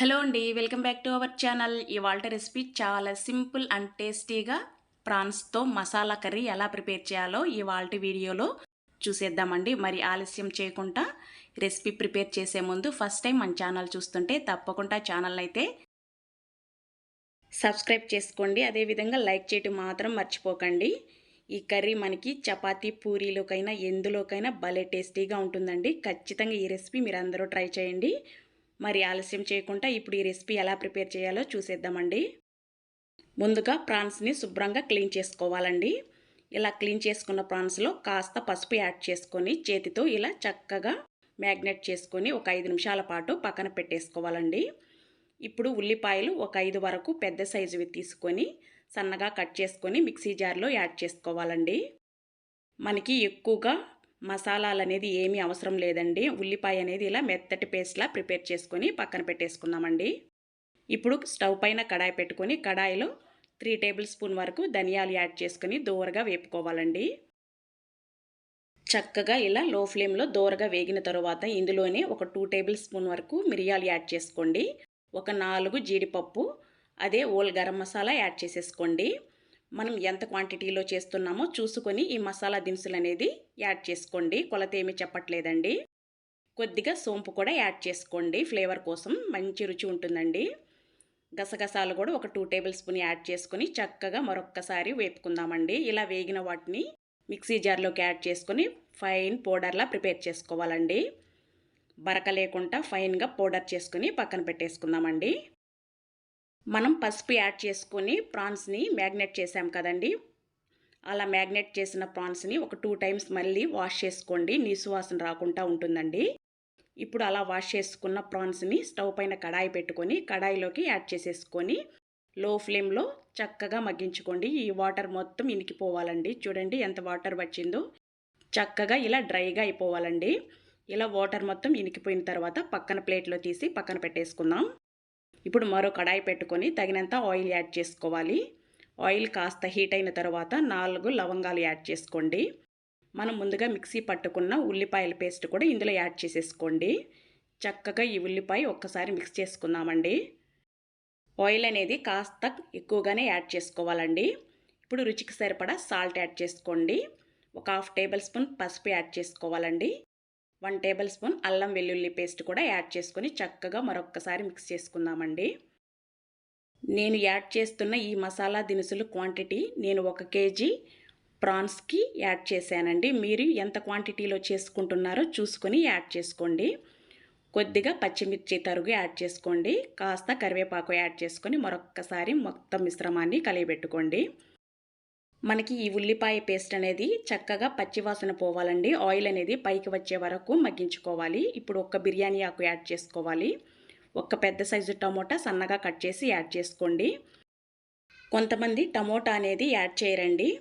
Hello అండి welcome back to our channel. ఇవాళ recipe చాలా సింపుల్ అండ్ టేస్టీగా ప్రాన్స్తో మసాలా కర్రీ ఎలా ప్రిపేర్ చేయాలో ఇవాళ వీడియోలో చూసేద్దామండి. మరి ఆలస్యం చేయకుండా రెసిపీ ప్రిపేర్ చేసే ముందు ఫస్ట్ టైం మన ఛానల్ చూస్తుంటే తప్పకుండా ఛానల్ అయితే సబ్స్క్రైబ్ చేసుకోండి. అదేవిధంగా లైక్ చేయటం మాత్రం మర్చిపోకండి. ఈ కర్రీ మనకి చపాతీ పూరీలోకైనా ఎందులోకైనా భలే టేస్టీగా ఉంటుందండి. ఖచ్చితంగా ఈ రెసిపీ మీరు అందరూ ట్రై చేయండి. మరి ఆలస్యం చేయకుండా ఇప్పుడు ఈ రెసిపీ ఎలా ప్రిపేర్ చేయాలో చూసేద్దామండి. ముందుగా ప్రాన్స్ని శుభ్రంగా క్లీన్ చేసుకోవాలండి. ఇలా క్లీన్ చేసుకున్న ప్రాన్స్లో కాస్త పసుపు యాడ్ చేసుకొని చేతితో ఇలా చక్కగా మ్యాగ్నెట్ చేసుకొని ఒక ఐదు నిమిషాల పాటు పక్కన పెట్టేసుకోవాలండి. ఇప్పుడు ఉల్లిపాయలు ఒక ఐదు వరకు పెద్ద సైజువి తీసుకొని సన్నగా కట్ చేసుకొని మిక్సీ జార్లో యాడ్ చేసుకోవాలండి. మనకి ఎక్కువగా మసాలాలు అనేది ఏమీ అవసరం లేదండి. ఉల్లిపాయ అనేది ఇలా మెత్తటి పేస్ట్లా ప్రిపేర్ చేసుకొని పక్కన పెట్టేసుకుందామండి. ఇప్పుడు స్టవ్ పైన కడాయి పెట్టుకొని కడాయిలో త్రీ టేబుల్ స్పూన్ వరకు ధనియాలు యాడ్ చేసుకొని దూరగా వేపుకోవాలండి. చక్కగా ఇలా లో ఫ్లేమ్లో దూరగా వేగిన తర్వాత ఇందులోనే ఒక టూ టేబుల్ స్పూన్ వరకు మిరియాలు యాడ్ చేసుకోండి. ఒక నాలుగు జీడిపప్పు అదే ఓల్ గరం మసాలా యాడ్ చేసేసుకోండి. మనం ఎంత క్వాంటిటీలో చేస్తున్నామో చూసుకొని ఈ మసాలా దినుసులు అనేది యాడ్ చేసుకోండి. కొలత ఏమీ చెప్పట్లేదండి. కొద్దిగా సోంపు కూడా యాడ్ చేసుకోండి. ఫ్లేవర్ కోసం మంచి రుచి ఉంటుందండి. గసగసాలు కూడా ఒక టూ టేబుల్ స్పూన్ యాడ్ చేసుకొని చక్కగా మరొక్కసారి వేపుకుందామండి. ఇలా వేగిన వాటిని మిక్సీ జార్లోకి యాడ్ చేసుకొని ఫైన్ పౌడర్లా ప్రిపేర్ చేసుకోవాలండి. బరక లేకుండా ఫైన్గా పౌడర్ చేసుకుని పక్కన పెట్టేసుకుందామండి. మనం పసుపు యాడ్ చేసుకొని ప్రాన్స్ని మ్యాగ్నెట్ చేసాం కదండి. అలా మ్యాగ్నెట్ చేసిన ప్రాన్స్ని ఒక టూ టైమ్స్ మళ్ళీ వాష్ చేసుకోండి. నీసు వాసన రాకుండా ఉంటుందండి. ఇప్పుడు అలా వాష్ చేసుకున్న ప్రాన్స్ని స్టవ్ పైన కడాయి పెట్టుకొని కడాయిలోకి యాడ్ చేసేసుకొని లో ఫ్లేమ్లో చక్కగా మగ్గించుకోండి. ఈ వాటర్ మొత్తం ఇనికిపోవాలండి. చూడండి ఎంత వాటర్ వచ్చిందో. చక్కగా ఇలా డ్రైగా అయిపోవాలండి. ఇలా వాటర్ మొత్తం ఇనికిపోయిన తర్వాత పక్కన ప్లేట్లో తీసి పక్కన పెట్టేసుకుందాం. ఇప్పుడు మరో కడాయి పెట్టుకొని తగినంత ఆయిల్ యాడ్ చేసుకోవాలి. ఆయిల్ కాస్త హీట్ అయిన తర్వాత నాలుగు లవంగాలు యాడ్ చేసుకోండి. మనం ముందుగా మిక్సీ పట్టుకున్న ఉల్లిపాయల పేస్ట్ కూడా ఇందులో యాడ్ చేసేసుకోండి. చక్కగా ఈ ఉల్లిపాయ ఒక్కసారి మిక్స్ చేసుకుందామండి. ఆయిల్ అనేది కాస్త ఎక్కువగానే యాడ్ చేసుకోవాలండి. ఇప్పుడు రుచికి సరిపడా సాల్ట్ యాడ్ చేసుకోండి. ఒక హాఫ్ టేబుల్ స్పూన్ పసుపు యాడ్ చేసుకోవాలండి. వన్ టేబుల్ స్పూన్ అల్లం వెల్లుల్లి పేస్ట్ కూడా యాడ్ చేసుకొని చక్కగా మరొక్కసారి మిక్స్ చేసుకుందామండి. నేను యాడ్ చేస్తున్న ఈ మసాలా దినుసులు క్వాంటిటీ నేను ఒక కేజీ ప్రాన్స్కి యాడ్ చేశానండి. మీరు ఎంత క్వాంటిటీలో చేసుకుంటున్నారో చూసుకొని యాడ్ చేసుకోండి. కొద్దిగా పచ్చిమిర్చి తరుగు యాడ్ చేసుకోండి. కాస్త కరివేపాకు యాడ్ చేసుకొని మరొక్కసారి మొత్తం మిశ్రమాన్ని కలియబెట్టుకోండి మనకి ఈ ఉల్లిపాయ పేస్ట్ అనేది చక్కగా పచ్చివాసన పోవాలండి. ఆయిల్ అనేది పైకి వచ్చే వరకు మగ్గించుకోవాలి. ఇప్పుడు ఒక్క బిర్యానీ ఆకు యాడ్ చేసుకోవాలి. ఒక్క పెద్ద సైజు టమోటా సన్నగా కట్ చేసి యాడ్ చేసుకోండి. కొంతమంది టమోటా అనేది యాడ్ చేయరండి.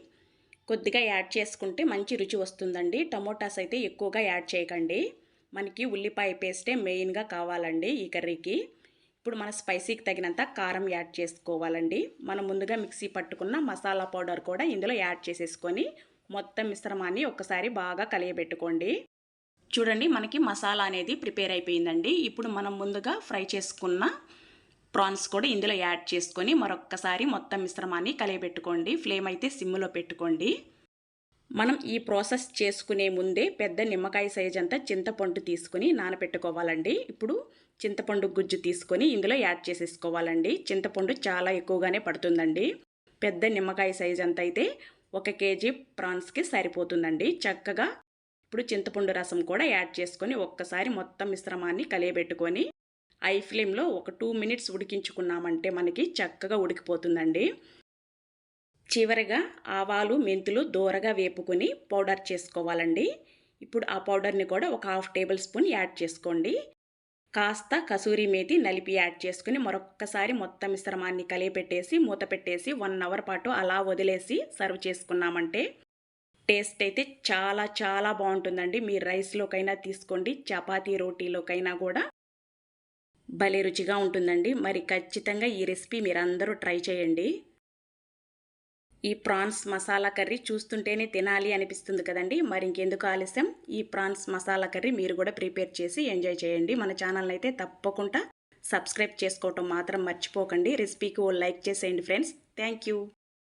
కొద్దిగా యాడ్ చేసుకుంటే మంచి రుచి వస్తుందండి. టమోటాస్ అయితే ఎక్కువగా యాడ్ చేయకండి. మనకి ఉల్లిపాయ పేస్టే మెయిన్గా కావాలండి ఈ కర్రీకి. ఇప్పుడు మన స్పైసీకి తగినంత కారం యాడ్ చేసుకోవాలండి. మనం ముందుగా మిక్సీ పట్టుకున్న మసాలా పౌడర్ కూడా ఇందులో యాడ్ చేసేసుకొని మొత్తం మిశ్రమాన్ని ఒక్కసారి బాగా కలియబెట్టుకోండి. చూడండి మనకి మసాలా అనేది ప్రిపేర్ అయిపోయిందండి. ఇప్పుడు మనం ముందుగా ఫ్రై చేసుకున్న ప్రాన్స్ కూడా ఇందులో యాడ్ చేసుకొని మరొక్కసారి మొత్తం మిశ్రమాన్ని కలియబెట్టుకోండి. ఫ్లేమ్ అయితే సిమ్లో పెట్టుకోండి. మనం ఈ ప్రాసెస్ చేసుకునే ముందే పెద్ద నిమ్మకాయ సైజ్ అంతా చింతపండు తీసుకుని నానబెట్టుకోవాలండి ఇప్పుడు చింతపండు గుజ్జు తీసుకొని ఇందులో యాడ్ చేసేసుకోవాలండి. చింతపండు చాలా ఎక్కువగానే పడుతుందండి. పెద్ద నిమ్మకాయ సైజ్ అంత అయితే ఒక కేజీ ప్రాన్స్కి సరిపోతుందండి. చక్కగా ఇప్పుడు చింతపండు రసం కూడా యాడ్ చేసుకొని ఒక్కసారి మొత్తం మిశ్రమాన్ని కలియబెట్టుకొని ఐ ఫ్లేమ్లో ఒక టూ మినిట్స్ ఉడికించుకున్నామంటే మనకి చక్కగా ఉడికిపోతుందండి. చివరిగా ఆవాలు మెంతులు దూరగా వేపుకొని పౌడర్ చేసుకోవాలండి. ఇప్పుడు ఆ పౌడర్ని కూడా ఒక హాఫ్ టేబుల్ స్పూన్ యాడ్ చేసుకోండి. కాస్త కసూరి మేతి నలిపి యాడ్ చేసుకుని మరొక్కసారి మొత్తం మిశ్రమాన్ని కలిపెట్టేసి మూత పెట్టేసి వన్ అవర్ పాటు అలా వదిలేసి సర్వ్ చేసుకున్నామంటే టేస్ట్ అయితే చాలా చాలా బాగుంటుందండి. మీరు రైస్లోకైనా తీసుకోండి చపాతీ రోటీలోకైనా కూడా భలే రుచిగా ఉంటుందండి. మరి ఖచ్చితంగా ఈ రెసిపీ మీరందరూ ట్రై చేయండి. ఈ ప్రాన్స్ మసాలా కర్రీ చూస్తుంటేనే తినాలి అనిపిస్తుంది కదండి. మరి ఇంకెందుకు ఆలస్యం? ఈ ప్రాన్స్ మసాలా కర్రీ మీరు కూడా ప్రిపేర్ చేసి ఎంజాయ్ చేయండి. మన ఛానల్ని అయితే తప్పకుండా సబ్స్క్రైబ్ చేసుకోవటం మాత్రం మర్చిపోకండి. రెసిపీకి ఓ లైక్ చేసేయండి ఫ్రెండ్స్. Thank you.